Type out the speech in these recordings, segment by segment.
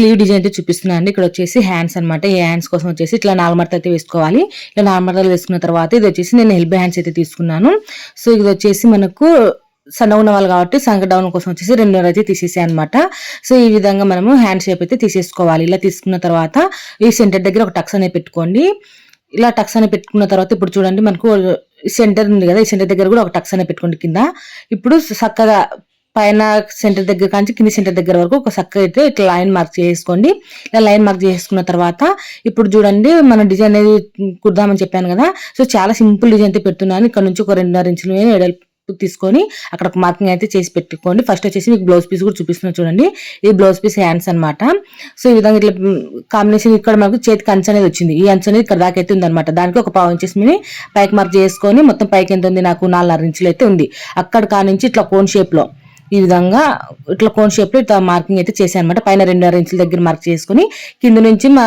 Slew design అయితే చూపిస్తున్నాను అండి. ఇక్కడ వచ్చేసి హ్యాండ్స్ అన్నమాట. ఈ హ్యాండ్స్ కోసం వచ్చేసి ఇట్లా నాలుగు అయితే వేసుకోవాలి. ఇట్లా నాలుమర్తలు వేసుకున్న తర్వాత ఇది వచ్చేసి నేను హెల్ప్ హ్యాండ్స్ అయితే తీసుకున్నాను. సో ఇది వచ్చేసి మనకు సన్న ఉన్న వాళ్ళు కాబట్టి సంగ డౌన్ కోసం వచ్చేసి రెండు అయితే తీసేసాయి అనమాట సో ఈ విధంగా మనము హ్యాండ్ షేప్ అయితే తీసేసుకోవాలి. ఇలా తీసుకున్న తర్వాత ఈ సెంటర్ దగ్గర ఒక టక్స్ అనేది పెట్టుకోండి. ఇలా టక్స్ అనేది పెట్టుకున్న తర్వాత ఇప్పుడు చూడండి మనకు సెంటర్ ఉంది కదా ఈ సెంటర్ దగ్గర కూడా ఒక టక్స్ అనేది పెట్టుకోండి కింద. ఇప్పుడు చక్కగా పైన సెంటర్ దగ్గర కానీ కింది సెంటర్ దగ్గర వరకు ఒక చక్క అయితే ఇట్లా లైన్ మార్క్ చేసుకోండి. ఇలా లైన్ మార్క్ చేసుకున్న తర్వాత ఇప్పుడు చూడండి మన డిజైన్ అనేది కుడదామని చెప్పాను కదా. సో చాలా సింపుల్ డిజైన్ అయితే పెడుతున్నాను. ఇక్కడ నుంచి ఒక రెండున్నర ఇంచులు ఎడల్పు తీసుకొని అక్కడ ఒక మార్కింగ్ అయితే చేసి పెట్టుకోండి. ఫస్ట్ వచ్చేసి మీకు బ్లౌజ్ పీస్ కూడా చూపిస్తున్నాను చూడండి. ఇది బ్లౌజ్ పీస్ హ్యాండ్స్ అనమాట సో ఈ విధంగా ఇట్లా కాంబినేషన్ ఇక్కడ మనకు చేతికి అంచు అనేది వచ్చింది. ఈ అంచు అనేది ఇక్కడ దాకా అయితే ఉందన్నమాట. దానికి ఒక పావు ఇంచెస్ మీద పైకి మార్క్ చేసుకొని మొత్తం పైకి ఎంత ఉంది? నాకు నాలుగున్నర ఇంచులు అయితే ఉంది. అక్కడ కానించి ఇట్లా కోన్ షేప్లో ఈ విధంగా ఇట్లా కోన్ షేప్లో ఇట్లా మార్కింగ్ అయితే చేశాను అనమాట పైన రెండున్నర ఇంచుల దగ్గర మార్క్ చేసుకుని కింద నుంచి మా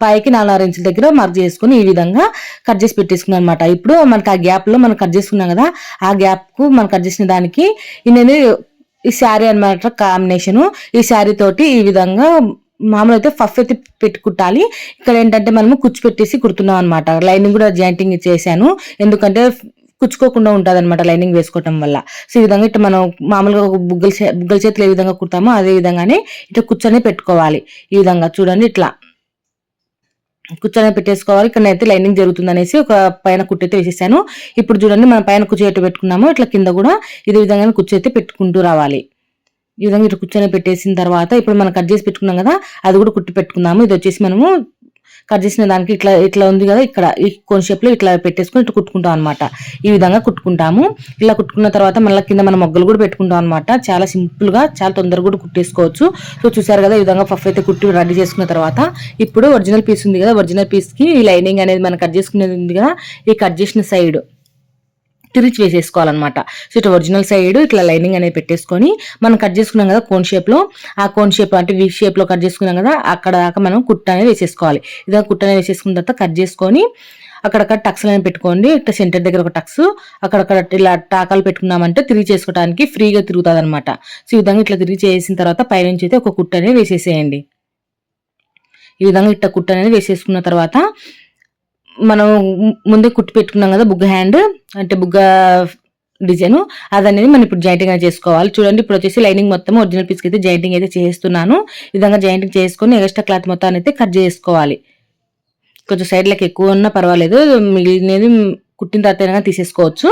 పైకి నాలుగున్నర ఇంచుల దగ్గర మార్క్ చేసుకుని ఈ విధంగా కట్ చేసి పెట్టేసుకున్నాను అనమాట ఇప్పుడు మనకి ఆ గ్యాప్లో మనం కట్ చేసుకున్నాం కదా ఆ గ్యాప్కు మనం కట్ చేసిన దానికి నేను ఈ శారీ అనమాట కాంబినేషన్ ఈ శారీ తోటి ఈ విధంగా మామూలు అయితే ఫఫ్ అయితే పెట్టి కుట్టాలి ఇక్కడ ఏంటంటే మనము కుచ్చు పెట్టేసి కుడుతున్నాం అనమాట లైనింగ్ కూడా జాయింటింగ్ చేశాను. ఎందుకంటే కుచ్చుకోకుండా ఉంటుంది అనమాట లైనింగ్ వేసుకోవటం వల్ల. సో ఈ విధంగా ఇట్లా మనం మామూలుగా ఒక బుగ్గల చే- బుగ్గల చేతులు ఏ విధంగా కుడతామో అదే విధంగానే ఇట్లా కూర్చొని పెట్టుకోవాలి. ఈ విధంగా చూడండి ఇట్లా. కూర్చొని పెట్టేసుకోవాలి. ఇక్కడ అయితే లైనింగ్ జరుగుతుంది అనేసి ఒక పైన కుట్టైతే వేసేసాను. ఇప్పుడు చూడండి మనం పైన కుర్చీ పెట్టుకున్నాము. పెట్టుకున్నామో ఇట్లా కింద కూడా ఇదే విధంగా కుర్చీ అయితే పెట్టుకుంటూ రావాలి. ఈ విధంగా ఇట్లా కూర్చొని పెట్టేసిన తర్వాత ఇప్పుడు మనం కట్ చేసి పెట్టుకున్నాం కదా అది కూడా కుట్టి పెట్టుకున్నాము ఇది వచ్చేసి మనము కట్ చేసిన దానికి ఇట్లా ఇట్లా ఉంది కదా ఇక్కడ ఈ కోన్ షేప్లో ఇట్లా పెట్టేసుకొని ఇట్లా కుట్టుకుంటాం అనమాట ఈ విధంగా కుట్టుకుంటాము. ఇలా కుట్టుకున్న తర్వాత మళ్ళీ కింద మన మొగ్గలు కూడా పెట్టుకుంటాం అనమాట చాలా సింపుల్గా చాలా తొందరగా కూడా కుట్టేసుకోవచ్చు. సో చూసారు కదా ఈ విధంగా పఫ్ అయితే కుట్టి రెడీ చేసుకున్న తర్వాత ఇప్పుడు ఒరిజినల్ పీస్ ఉంది కదా ఒరిజినల్ పీస్కి ఈ లైనింగ్ అనేది మనం కట్ చేసుకునేది ఉంది కదా ఈ కట్ చేసిన సైడ్ తిరిచి వేసేసుకోవాలన్నమాట. సో ఇటు ఒరిజినల్ సైడ్ ఇట్లా లైనింగ్ అనేది పెట్టేసుకొని మనం కట్ చేసుకున్నాం కదా కోన్ షేప్లో ఆ కోన్ షేప్ అంటే వీ షేప్లో కట్ చేసుకున్నాం కదా అక్కడ దాకా మనం కుట్ట అనేది వేసేసుకోవాలి. ఇదా కుట్ట అనేది వేసేసుకున్న తర్వాత కట్ చేసుకొని అక్కడక్కడ టక్స్ అనేది పెట్టుకోండి. ఇట్లా సెంటర్ దగ్గర ఒక టక్స్ అక్కడక్కడ ఇలా టాకాలు పెట్టుకున్నామంటే తిరిగి చేసుకోవడానికి ఫ్రీగా తిరుగుతుంది అనమాట సో ఈ విధంగా ఇట్లా తిరిగి చేసిన తర్వాత పైనుంచి అయితే ఒక కుట్ట అనేది వేసేసేయండి. ఈ విధంగా ఇట్లా కుట్ట అనేది వేసేసుకున్న తర్వాత మనం ముందే కుట్టి పెట్టుకున్నాం కదా బుగ్గ హ్యాండ్ అంటే బుగ్గ డిజైన్. అదనేది మనం ఇప్పుడు జాయింటింగ్ అనేది చేసుకోవాలి. చూడండి ఇప్పుడు వచ్చేసి లైనింగ్ మొత్తం ఒరిజినల్ పీస్కి అయితే జాయింటింగ్ అయితే చేస్తున్నాను. ఈ విధంగా జాయింటింగ్ చేసుకొని ఎక్స్ట్రా క్లాత్ మొత్తాన్ని అయితే కట్ చేసుకోవాలి. కొంచెం సైడ్లకు ఎక్కువ ఉన్నా పర్వాలేదు. మిగిలినది కుట్టిన తర్వాత అయినా తీసేసుకోవచ్చు.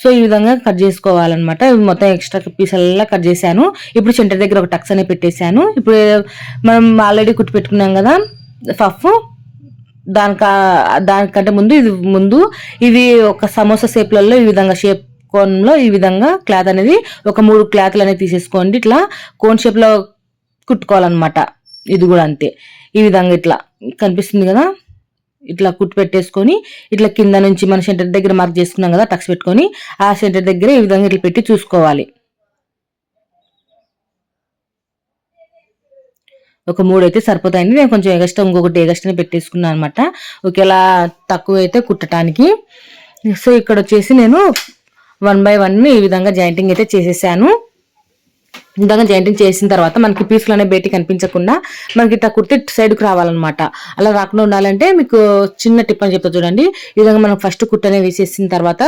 సో ఈ విధంగా కట్ చేసుకోవాలన్నమాట. మొత్తం ఎక్స్ట్రా పీసల్లా కట్ చేశాను. ఇప్పుడు సెంటర్ దగ్గర ఒక టక్స్ అనేది పెట్టేశాను. ఇప్పుడు మనం ఆల్రెడీ కుట్టి పెట్టుకున్నాం కదా ఫఫ్ దానిక దానికంటే ముందు ఇది ముందు ఇది ఒక సమోసా షేప్లలో ఈ విధంగా షేప్ కోన్లో ఈ విధంగా క్లాత్ అనేది ఒక మూడు క్లాత్లు అనేది తీసేసుకోండి. ఇట్లా కోన్ షేప్లో కుట్టుకోవాలన్నమాట. ఇది కూడా అంతే. ఈ విధంగా ఇట్లా కనిపిస్తుంది కదా? ఇట్లా కుట్టు పెట్టేసుకొని ఇట్లా కింద నుంచి మన సెంటర్ దగ్గర మార్క్ చేసుకున్నాం కదా? టక్స్ పెట్టుకొని ఆ సెంటర్ దగ్గర ఈ విధంగా ఇట్లా పెట్టి చూసుకోవాలి. ఒక మూడు అయితే సరిపోతాయండి నేను కొంచెం ఎగస్ట్రా ఇంకొకటి ఎగస్ట్రా పెట్టేసుకున్నాను అనమాట ఒకేలా తక్కువ అయితే కుట్టడానికి సో ఇక్కడ వచ్చేసి నేను వన్ బై వన్ ఈ విధంగా జాయింటింగ్ అయితే చేసేసాను. ఈ విధంగా జాయింటింగ్ చేసిన తర్వాత మనకి పీసులు అనేవి బయటికి కనిపించకుండా మనకి ఇట్లా కుర్తి సైడ్కి రావాలన్నమాట. అలా రాకుండా ఉండాలంటే మీకు చిన్న టిప్ అని చెప్తా చూడండి. ఈ విధంగా మనం ఫస్ట్ కుట్ట అనేది వేసేసిన తర్వాత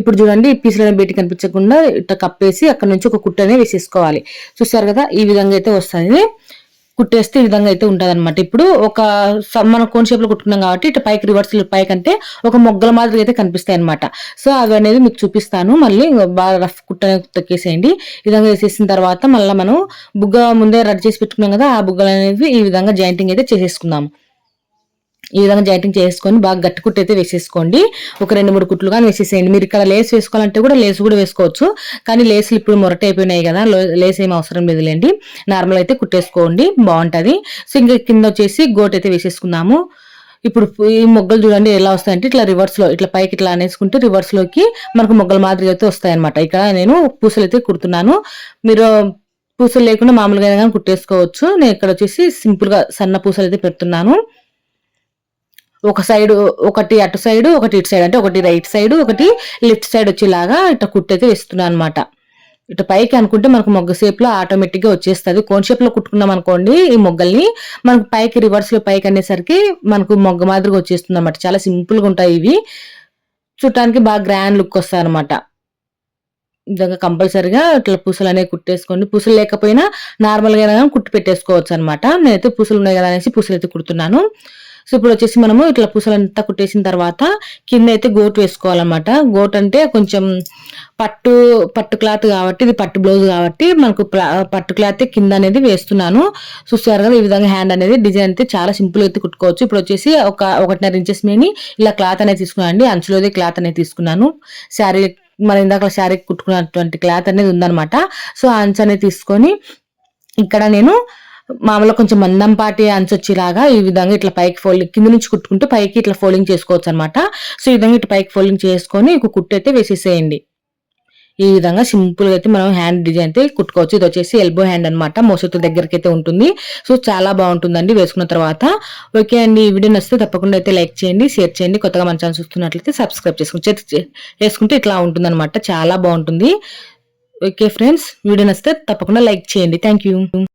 ఇప్పుడు చూడండి ఈ పీసులు అనేవి బయటికి కనిపించకుండా ఇట్లా కప్పేసి అక్కడ నుంచి ఒక కుట్ట అనేది వేసేసుకోవాలి. చూసారు కదా ఈ విధంగా అయితే వస్తుంది. కుట్టేస్తే ఈ విధంగా అయితే ఉంటుంది అనమాట ఇప్పుడు ఒక స- మనం కోన్ షేప్లో కుట్టుకున్నాం కాబట్టి ఇటు పైకి రివర్స్ పైకి అంటే ఒక మొగ్గల మాదిరి అయితే కనిపిస్తాయి అనమాట సో అవి అనేది మీకు చూపిస్తాను. మళ్ళీ బాగా రఫ్ కుట్ట తొక్కేసేయండి ఈ విధంగా వేసేసిన తర్వాత మళ్ళీ మనం బుగ్గ ముందే రెడీ చేసి పెట్టుకున్నాం కదా ఆ బుగ్గలు అనేవి ఈ విధంగా జాయింటింగ్ అయితే చేసేసుకుందాం. ఈ విధంగా జాయింటింగ్ చేసుకొని బాగా గట్టి కుట్టు అయితే వేసేసుకోండి. ఒక రెండు మూడు కుట్లు కానీ వేసేసేయండి. మీరు ఇక్కడ లేస్ వేసుకోవాలంటే కూడా లేస్ కూడా వేసుకోవచ్చు. కానీ లేసులు ఇప్పుడు మొరట అయిపోయినాయి కదా లేస్ ఏం అవసరం లేదులేండి. నార్మల్ అయితే కుట్టేసుకోండి. బాగుంటుంది. సో ఇంకా కింద వచ్చేసి గోట్ అయితే వేసేసుకుందాము. ఇప్పుడు ఈ మొగ్గలు చూడండి ఎలా వస్తాయంటే ఇట్లా రివర్స్లో ఇట్లా పైకి ఇట్లా అనేసుకుంటే రివర్స్లోకి మనకు మొగ్గల మాదిరి అయితే వస్తాయి అనమాట ఇక్కడ నేను పూసలు అయితే కుడుతున్నాను. మీరు పూసలు లేకుండా మామూలుగా కుట్టేసుకోవచ్చు. నేను ఇక్కడ వచ్చేసి సింపుల్గా సన్న పూసలు అయితే పెడుతున్నాను. ఒక సైడ్ ఒకటి అటు సైడ్ ఒకటి ఇటు సైడ్ అంటే ఒకటి రైట్ సైడ్ ఒకటి లెఫ్ట్ సైడ్ వచ్చేలాగా ఇట్లా కుట్టైతే వేస్తున్నాను అనమాట ఇటు పైకి అనుకుంటే మనకు మొగ్గ షేప్లో ఆటోమేటిక్గా వచ్చేస్తుంది. కోన్ షేప్లో కుట్టుకున్నాం అనుకోండి ఈ మొగ్గల్ని మనకు పైకి రివర్స్లో పైకి అనేసరికి మనకు మొగ్గ మాదిరిగా వచ్చేస్తుంది అనమాట చాలా సింపుల్గా ఉంటాయి ఇవి. చూడటానికి బాగా గ్రాండ్ లుక్ వస్తాయి అనమాట ఇంకా కంపల్సరీగా ఇట్లా పూసలు అనేవి కుట్టేసుకోండి. పూసలు లేకపోయినా నార్మల్గా కుట్టి పెట్టేసుకోవచ్చు అనమాట నేనైతే పూసలు ఉన్నాయి కదా అనేసి పూసలు అయితే కుడుతున్నాను. సో ఇప్పుడు వచ్చేసి మనము ఇట్లా పూసలంతా కుట్టేసిన తర్వాత కింద అయితే గోటు వేసుకోవాలన్నమాట. గోట్ అంటే కొంచెం పట్టు పట్టు క్లాత్ కాబట్టి ఇది పట్టు బ్లౌజ్ కాబట్టి మనకు ప్లా- పట్టు క్లాత్ కింద అనేది వేస్తున్నాను. చూస్తారు కదా ఈ విధంగా హ్యాండ్ అనేది డిజైన్ అయితే చాలా సింపుల్ అయితే కుట్టుకోవచ్చు. ఇప్పుడు వచ్చేసి ఒక ఒకటిన్నర ఇంచెస్ మేని ఇలా క్లాత్ అనేది తీసుకున్నాను అండి. అంచులోదే క్లాత్ అనేది తీసుకున్నాను. శారీ మన ఇందాక శారీ కుట్టుకున్నటువంటి క్లాత్ అనేది ఉందన్నమాట. సో ఆ అంచు అనేది తీసుకొని ఇక్కడ నేను మామూలుగా కొంచెం మందంపాటి పాటి అంచొచ్చేలాగా ఈ విధంగా ఇట్లా పైకి ఫోల్డింగ్ కింద నుంచి కుట్టుకుంటూ పైకి ఇట్లా ఫోల్డింగ్ చేసుకోవచ్చు అనమాట సో ఈ విధంగా ఇట్లా పైకి ఫోల్డింగ్ చేసుకొని ఒక కుట్టు అయితే వేసేసేయండి. ఈ విధంగా సింపుల్గా అయితే మనం హ్యాండ్ డిజైన్ అయితే కుట్టుకోవచ్చు. ఇది వచ్చేసి ఎల్బో హ్యాండ్ అనమాట మోసతో దగ్గరికి అయితే ఉంటుంది. సో చాలా బాగుంటుందండి వేసుకున్న తర్వాత. ఓకే అండి ఈ వీడియో నచ్చితే తప్పకుండా అయితే లైక్ చేయండి షేర్ చేయండి. కొత్తగా మన ఛానల్ చూస్తున్నట్లయితే సబ్స్క్రైబ్ చేసుకుని చేసుకుంటే వేసుకుంటే ఇట్లా ఉంటుంది చాలా బాగుంటుంది. ఓకే ఫ్రెండ్స్ వీడియో నచ్చితే తప్పకుండా లైక్ చేయండి. Thank you.